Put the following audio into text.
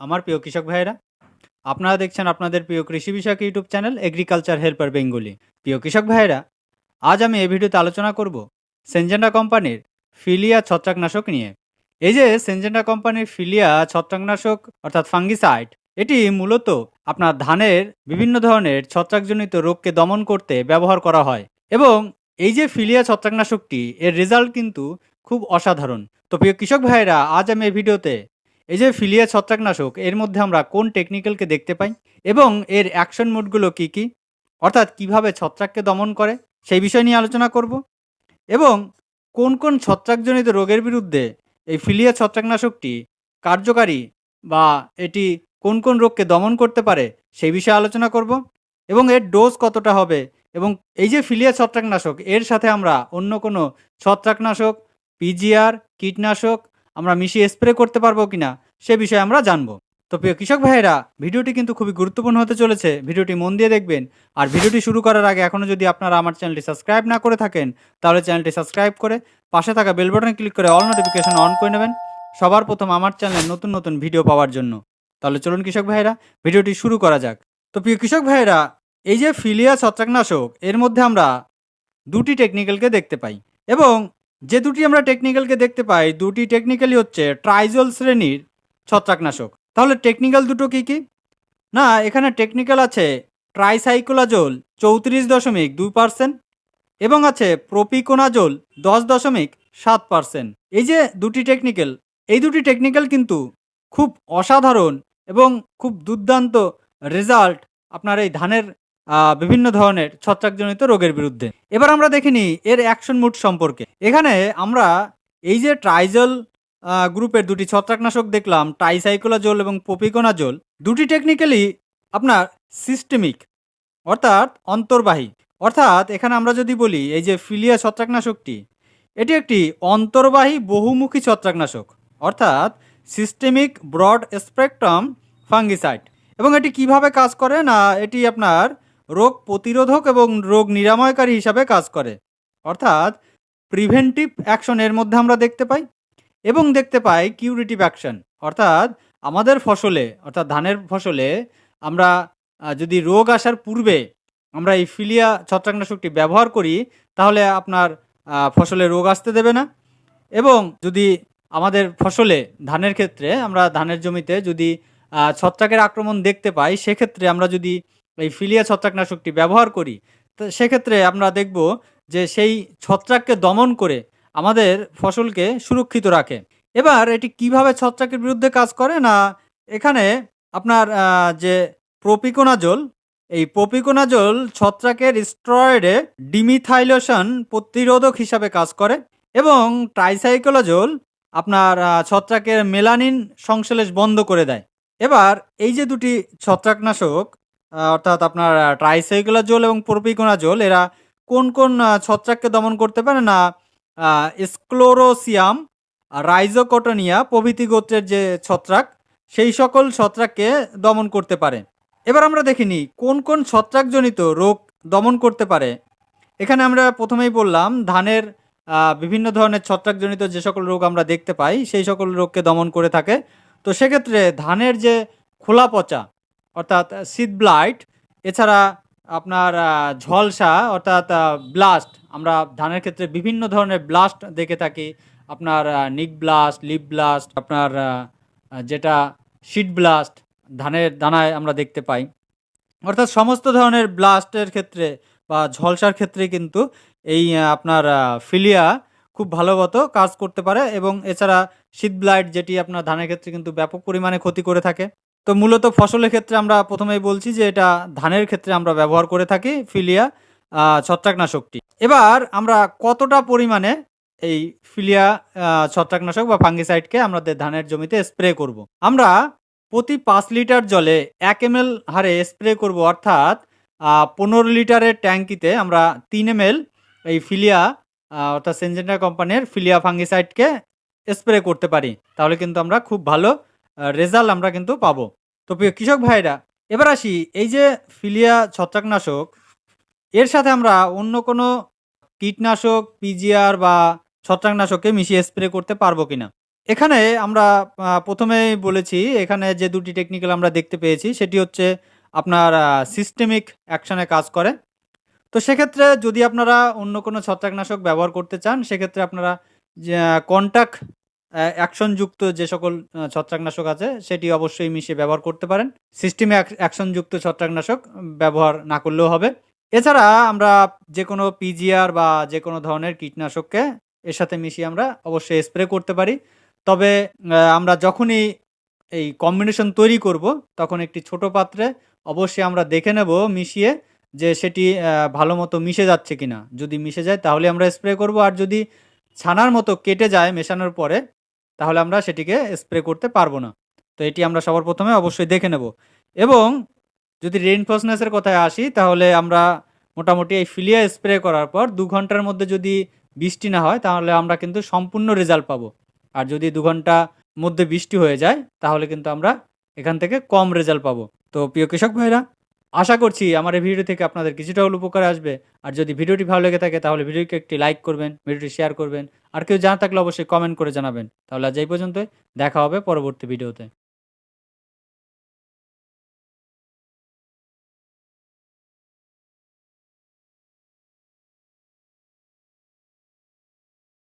আমার প্রিয় কৃষক ভাইয়েরা, আপনারা দেখছেন আপনাদের প্রিয় কৃষি বিষয়ক YouTube channel agriculture helper Bengali. প্রিয় কৃষক ভাইয়েরা, আজ আমি এই ভিডিওতে আলোচনা করব সেনজেন্ডা কোম্পানির ফিলিয়া ছত্রাকনাশক নিয়ে। এই যে সেনজেন্ডা কোম্পানির ফিলিয়া ছত্রাকনাশক, অর্থাৎ ফাঙ্গিসাইড, এটি মূলত আপনার ধানের বিভিন্ন ধরনের ছত্রাকজনিত রোগকে দমন করতে ব্যবহার করা হয় এবং এই যে ফিলিয়া ছত্রাকনাশকটি, এর রেজাল্ট কিন্তু খুব অসাধারণ। তো প্রিয় কৃষক ভাইয়েরা, আজ আমি এই ভিডিওতে এই যে ফিলিয়া ছত্রাকনাশক, এর মধ্যে আমরা কোন টেকনিক্যালকে দেখতে পাই এবং এর অ্যাকশন মোডগুলো কি কি? অর্থাৎ কীভাবে ছত্রাককে দমন করে, সেই বিষয় নিয়ে আলোচনা করব। এবং কোন কোন ছত্রাকজনিত রোগের বিরুদ্ধে এই ফিলিয়া ছত্রাকনাশকটি কার্যকারী বা এটি কোন কোন রোগকে দমন করতে পারে, সেই বিষয়ে আলোচনা করব। এবং এর ডোজ কতটা হবে এবং এই যে ফিলিয়া ছত্রাকনাশক, এর সাথে আমরা অন্য কোনো ছত্রাকনাশক পিজিআর কীটনাশক আমরা মিশিয়ে স্প্রে করতে পারব কিনা সে বিষয়ে আমরা জানব। তো প্রিয় কৃষক ভাইয়েরা, ভিডিওটি কিন্তু খুবই গুরুত্বপূর্ণ হতে চলেছে। ভিডিওটি মন দিয়ে দেখবেন। আর ভিডিওটি শুরু করার আগে এখনও যদি আপনারা আমার চ্যানেলটি সাবস্ক্রাইব না করে থাকেন, তাহলে চ্যানেলটি সাবস্ক্রাইব করে পাশে থাকা বেল বাটনে ক্লিক করে অল নোটিফিকেশন অন করে নেবেন সবার প্রথম আমার চ্যানেলে নতুন নতুন ভিডিও পাওয়ার জন্য। তাহলে চলুন কৃষক ভাইয়েরা, ভিডিওটি শুরু করা যাক। তো প্রিয় কৃষক ভাইয়েরা, এই যে ফিলিয়া ছত্রাকনাশক, এর মধ্যে আমরা দুটি টেকনিক্যালকে দেখতে পাই এবং যে দুটি আমরা টেকনিক্যালকে দেখতে পাই, দুটি টেকনিক্যালি হচ্ছে ট্রাইজল শ্রেণির ছত্রাকনাশক। তাহলে টেকনিক্যাল দুটো কি কি? না, এখানে টেকনিক্যাল আছে ট্রাইসাইক্লোজোল চৌত্রিশ দশমিক দুই পার্সেন্ট এবং আছে প্রপিকোনাজোল দশ দশমিক সাত পার্সেন্ট এই যে দুটি টেকনিক্যাল এই দুটি টেকনিক্যাল কিন্তু খুব অসাধারণ এবং খুব দুর্দান্ত রেজাল্ট আপনার এই ধানের বিভিন্ন ধরনের ছত্রাকজনিত রোগের বিরুদ্ধে। এবার আমরা দেখিনি এর অ্যাকশন মুড সম্পর্কে। এখানে আমরা এই যে ট্রাইজল গ্রুপের দুটি ছত্রাকনাশক দেখলাম টাইসাইকোলাজোল এবং পপিকোনাজোল দুটি টেকনিক্যালি আপনার সিস্টেমিক অর্থাৎ অন্তর্বাহী। অর্থাৎ এখানে আমরা যদি বলি এই যে ফিলিয়া ছত্রাকনাশকটি, এটি একটি অন্তর্বাহী বহুমুখী ছত্রাকনাশক, অর্থাৎ সিস্টেমিক ব্রড স্পেকট্রাম ফাঙ্গিসাইড এবং এটি কীভাবে কাজ করে না এটি আপনার রোগ প্রতিরোধক এবং রোগ নিরাময়কারী হিসাবে কাজ করে। অর্থাৎ প্রিভেন্টিভ অ্যাকশন এর মধ্যে আমরা দেখতে পাই এবং দেখতে পাই কিউরিটিভ অ্যাকশন অর্থাৎ, আমাদের ফসলে, অর্থাৎ ধানের ফসলে আমরা যদি রোগ আসার পূর্বে আমরা এই ফিলিয়া ছত্রাকনাশকটি ব্যবহার করি, তাহলে আপনার ফসলে রোগ আসতে দেবে না। এবং যদি আমাদের ফসলে ধানের ক্ষেত্রে আমরা ধানের জমিতে যদি ছত্রাকের আক্রমণ দেখতে পাই, সেক্ষেত্রে আমরা যদি এই ফিলিয়া ছত্রাকনাশকটি ব্যবহার করি, তো সেক্ষেত্রে আমরা দেখব যে সেই ছত্রাককে দমন করে আমাদের ফসলকে সুরক্ষিত রাখে। এবার এটি কীভাবে ছত্রাকের বিরুদ্ধে কাজ করে না এখানে আপনার যে প্রপিকোনাজোল, এই প্রপিকোনাজোল ছত্রাকের স্টেরয়েডে ডিমিথাইলেশন প্রতিরোধক হিসাবে কাজ করে এবং ট্রাইসাইক্লোজোল আপনার ছত্রাকের মেলানিন সংশ্লেষ বন্ধ করে দেয়। এবার এই যে দুটি ছত্রাকনাশক অর্থাৎ আপনার ট্রাইসাইক্লোজোল এবং প্রপিকোনাজোল এরা কোন কোন ছত্রাককে দমন করতে পারে না? স্ক্লোরোসিয়াম রাইজোকোটোনিয়া প্রভৃতি গোত্রের যে ছত্রাক, সেই সকল ছত্রাককে দমন করতে পারে। এবার আমরা দেখিনি কোন কোন ছত্রাকজনিত রোগ দমন করতে পারে? এখানে আমরা প্রথমেই বললাম, ধানের বিভিন্ন ধরনের ছত্রাকজনিত যে সকল রোগ আমরা দেখতে পাই, সেই সকল রোগকে দমন করে থাকে। তো সেক্ষেত্রে ধানের যে খোলা পচা অর্থাৎ সিড ব্লাইট, এছাড়া আপনার ঝলসা, অর্থাৎ ব্লাস্ট, আমরা ধানের ক্ষেত্রে বিভিন্ন ধরনের ব্লাস্ট দেখে থাকি। আপনার নিক ব্লাস্ট, লিপ ব্লাস্ট, আপনার যেটা শিট ব্লাস্ট, ধানের দানায় আমরা দেখতে পাই। অর্থাৎ সমস্ত ধরনের ব্লাস্টের ক্ষেত্রে বা ঝলসার ক্ষেত্রে কিন্তু এই আপনার ফিলিয়া খুব ভালো মতো কাজ করতে পারে এবং এছাড়া শীত ব্লাইট যেটি আপনার ধানের ক্ষেত্রে কিন্তু ব্যাপক পরিমাণে ক্ষতি করে থাকে। তো মূলত ফসলের ক্ষেত্রে আমরা প্রথমেই বলছি যে এটা ধানের ক্ষেত্রে আমরা ব্যবহার করে থাকি, ফিলিয়া ছত্রাকনাশকটি এবার আমরা কতটা পরিমাণে এই ফিলিয়া ছত্রাকনাশক বা ফাঙ্গিসাইডকে আমাদের ধানের জমিতে স্প্রে করব। আমরা প্রতি পাঁচ লিটার জলে এক এম হারে স্প্রে করব, অর্থাৎ পনেরো লিটারের ট্যাঙ্কিতে আমরা তিন এম এই ফিলিয়া অর্থাৎ সেনজেন্টা কোম্পানির ফিলিয়া ফাঙ্গিসাইডকে স্প্রে করতে পারি। তাহলে কিন্তু আমরা খুব ভালো রেজাল্ট আমরা কিন্তু পাবো। তো প্রিয় কৃষক ভাইরা, এবার আসি এই যে ফিলিয়া ছত্রাকনাশক, এর সাথে আমরা অন্য কোনো কীটনাশক, পিজিআর বা ছত্রাকনাশককে মিশিয়ে স্প্রে করতে পারব কিনা এখানে আমরা প্রথমেই বলেছি, এখানে যে দুটি টেকনিক্যাল আমরা দেখতে পেয়েছি, সেটি হচ্ছে আপনার সিস্টেমিক অ্যাকশনে কাজ করে। তো সেক্ষেত্রে যদি আপনারা অন্য কোনো ছত্রাকনাশক ব্যবহার করতে চান, সেক্ষেত্রে আপনারা, যা কন্টাক্ট অ্যা অ্যাকশনযুক্ত যে সকল ছত্রাকনাশক আছে, সেটি অবশ্যই মিশিয়ে ব্যবহার করতে পারেন। সিস্টেমে অ্যাক অ্যাকশনযুক্ত ছত্রাকনাশক ব্যবহার না করলেও হবে। এছাড়া আমরা যে কোনো পিজিআর বা যে কোনো ধরনের কীটনাশককে এর সাথে মিশিয়ে আমরা অবশ্যই স্প্রে করতে পারি। তবে আমরা যখনই এই কম্বিনেশন তৈরি করব, তখন একটি ছোট পাত্রে অবশ্যই আমরা দেখে নেব, মিশিয়ে যে সেটি ভালো মতো মিশে যাচ্ছে কিনা। যদি মিশে যায়, তাহলে আমরা স্প্রে করব। আর যদি ছানার মতো কেটে যায়, মেশানোর পরে তাহলে আমরা সেটিকে স্প্রে করতে পারব না। তো এটি আমরা সবার প্রথমে অবশ্যই দেখে নেব। এবং যদি রেইনফোর্সনেস এর কথায় আসি, তাহলে আমরা মোটামুটি এই ফিলিয়া স্প্রে করার পর দু ঘণ্টার মধ্যে যদি বৃষ্টি না হয়, তাহলে আমরা কিন্তু সম্পূর্ণ রেজাল্ট পাবো। আর যদি দু ঘণ্টা মধ্যে বৃষ্টি হয়ে যায়, তাহলে কিন্তু আমরা এখান থেকে কম রেজাল্ট পাবো। তো প্রিয় কৃষক ভাইরা আশা করছি আমার এই ভিডিও থেকে আপনাদের কিছুটা হলে উপকার আসবে। আর যদি ভিডিওটি ভালো লেগে থাকে তাহলে ভিডিওকে একটি লাইক করবেন, ভিডিওটি শেয়ার করবেন। আর কেউ জানা থাকলে অবশ্যই কমেন্ট করে জানাবেন। তাহলে আজ এই পর্যন্তই। দেখা হবে পরবর্তী ভিডিওতে।